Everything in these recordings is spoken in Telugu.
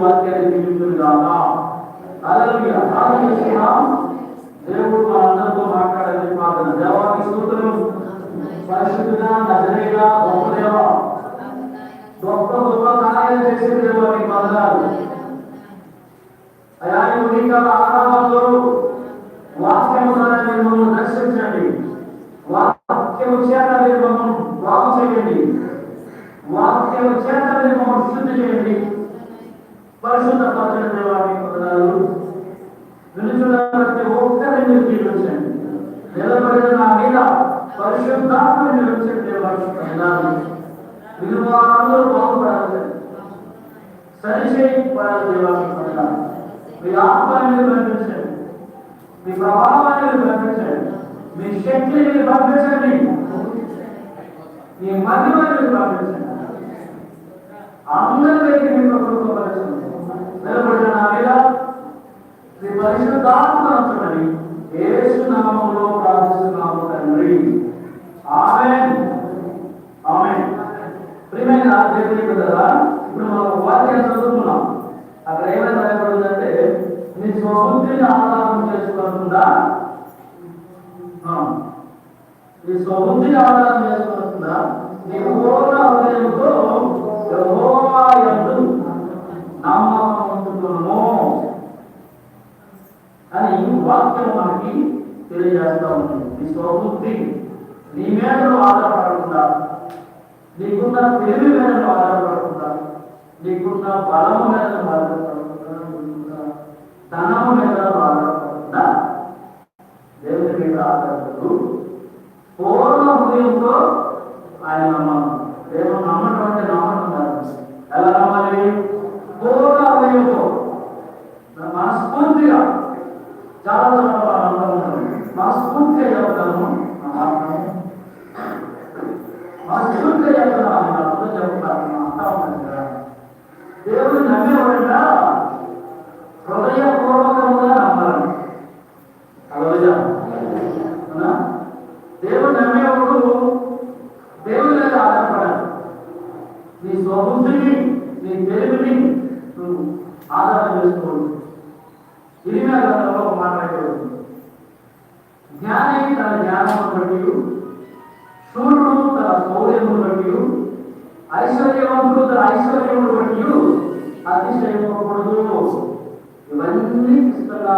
వాక్యాన్ని పిలుపులు కాక హల్లెలూయా హల్లెలూయా దేవుడు మా అందరితో మాట్లాడాలని ప్రార్థన దేవానికి స్తోత్రం పరిశుద్ధుడా నజరేగా గొప్ప దేవ గొప్ప గొప్ప కార్యాలు చేసే దేవానికి వందనాలు అయా ఆరాధనలో వాక్యం ద్వారా దర్శించండి వాక్యం చేత బాగు చేయండి వాక్యం చేత మీరు శుద్ధి చేయండి పరిశుద్ధ పత్ర దేవానికి వందనాలు నిలుచున్న ప్రతి ఒక్కరిని మీరు దీవించండి నిలబడిన నా మీద పరిశుద్ధాత్మ నిలిచిన దేవానికి వందనాలు బాగుపడాలి సరిచేయబడాలి దేవానికి మీ ఆత్మని పంపించండి. మీ ప్రభావాన్ని పంపించండి మీ శక్తిని పంపించండి. మీ మహిమని పంపించండి పరిశుద్ధాత్మని యేసు నామములో ప్రార్థిస్తున్నాము తండ్రి. ఆమెన్. ఆమెన్. ప్రియమైన దేవుని కదా ఇప్పుడు మనం వాక్యం చదువుకున్నాం అక్కడ ఏమైనా రాయబడిందంటే నీ స్వబుద్ధిని ఆధారం చేసుకోకుండా నీ స్వబుద్ధిని ఆధారం చేసుకోకుండా నీ పూర్ణ హృదయంతో యెహోవా యందు నమ్మకం అని వాక్యం మనకి తెలియజేస్తా ఉంటుంది నీ స్వబుద్ధి నీ మీద ఆధారపడకుండా నీకున్న తెలివి మీద ఆధారపడకుండా నీకున్న బలము మీద నువ్వు ఆధారపడకుండా నీకున్న ధనము మీద నువ్వు ఆధారపడకుండా దేవుని మీద ఆధారపడు. పూర్ణ హృదయంతో ఆయన నమ్మకం దేవుడు నమ్మటం అంటే నమ్మటం ఐశ్వర్యవంతుడు తన ఐశ్వర్యమును బట్టి అతిశయపడకూడదు ఇవన్నీ ఇష్టంగా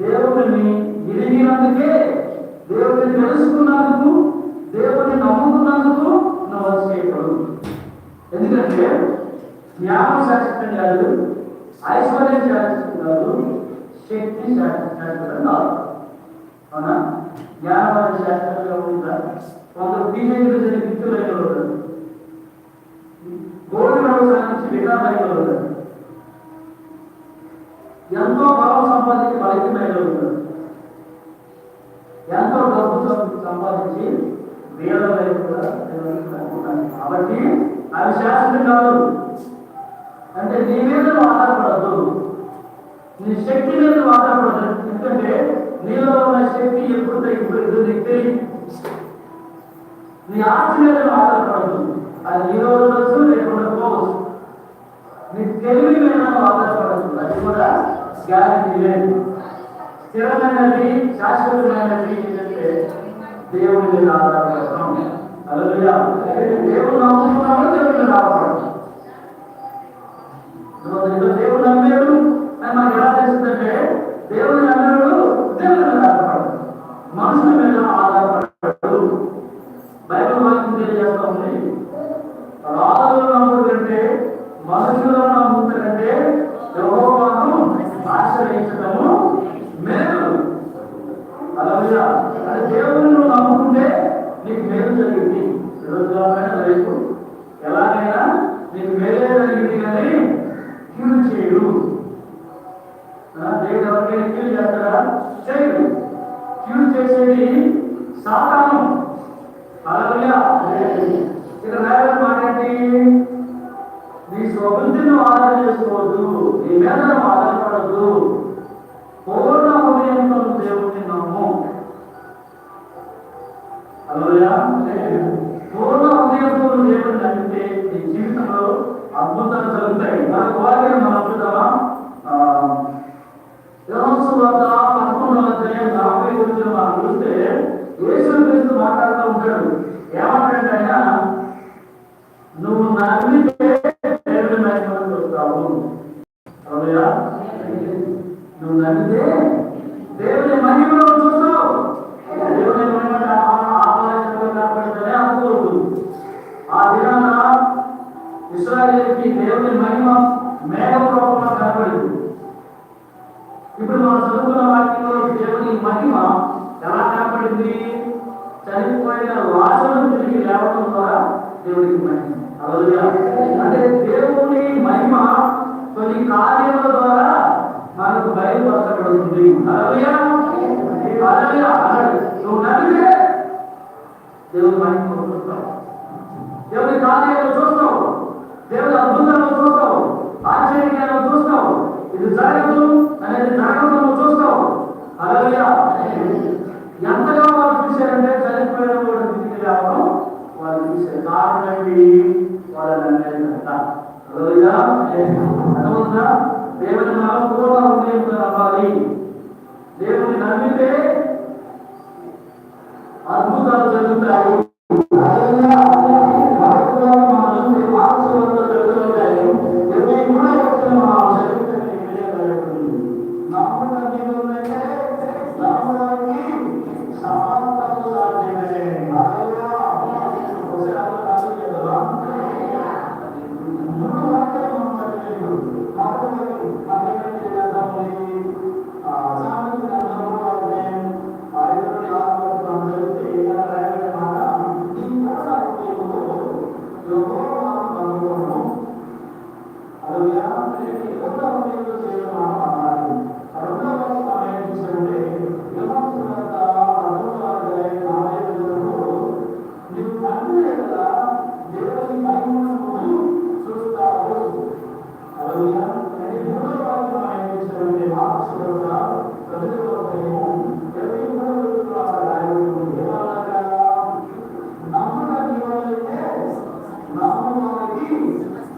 దేవుడిని ఎరిగినందుకే దేవుడిని తెలుసుకున్నందుకు దేవుడిని నమ్ముకున్నందుకు నువ్వు చేయకూడదు. ఎందుకంటే జ్ఞానం శాశ్వతం కాదు ఐశ్వర్యం శాశ్వతం కాదు శక్తి శాశ్వతం కాదు. అవునా? జ్ఞానం అనేది శాశ్వతంగా ఉందా? కొందరు టీనేజ్లు జరిగి పిచ్చులైన గోధుమ వ్యవసాయం నుంచి మిగతా వికారైన ఉన్నారు ఎంతో బలం సంపాదించి రైతు మహిళలు ఉన్నారు ఎంతో డబ్బు సంపాదించి వీళ్ళపై కాబట్టి అవి శాశ్వతం కాదు. అంటే నీ మీద నువ్వు ఆధారపడద్దు. నీ శక్తి మీద ఆధారపడదు ఎందుకంటే నీలో ఉన్న శక్తి ఎప్పుడు తగ్గిపోయిందో నీకు తెలియదు నీ ఆస్తి మీద నువ్వు ఆధారపడదు అది ఈ ఉండొచ్చు లేకుండా పోవచ్చు నీ తెలివి మీద నువ్వు అది కూడా గ్యారెంటీ లేదు. స్థిరమైనది శాశ్వతమైనది ఏంటంటే దేవుడి మీద ఆధారపడతాం అలలుయా దేవుడు నమ్ముకున్నాము దేవుడి మీద ఆధారపడతాం దేవుడు నమ్మే అది దేవుని నువ్వు నమ్ముకుంటే నీకు మేలు జరిగింది. నిరుద్యోగమైన రేపు ఎలాగైనా నీకు మేలే జరిగింది అని కీడు చేయడు. దేవుడు ఎవరికైనా కీడు చేస్తారా చేయడు. కీడు చేసేది సాధారణం అలా ఇక్కడ రాయడం మాట నీ స్వబంధిని ఆదరణ చేసుకోవద్దు. నీ మీద ఆదరణ అద్భుతాలు జరుగుతాయి దాని ద్వారా మన అద్భుత వార్త పదకొండవ అధ్యాయం మనం చూస్తే మాట్లాడుతూ ఉంటాడు. ఏమంటాడు ఆయన నువ్వు నమ్మి కారణండి వాళ్ళని అనుకుందా దేవుని మనం కూడా దేవుని నమ్మితే అద్భుతాలు జరుగుతాయి.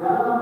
لأن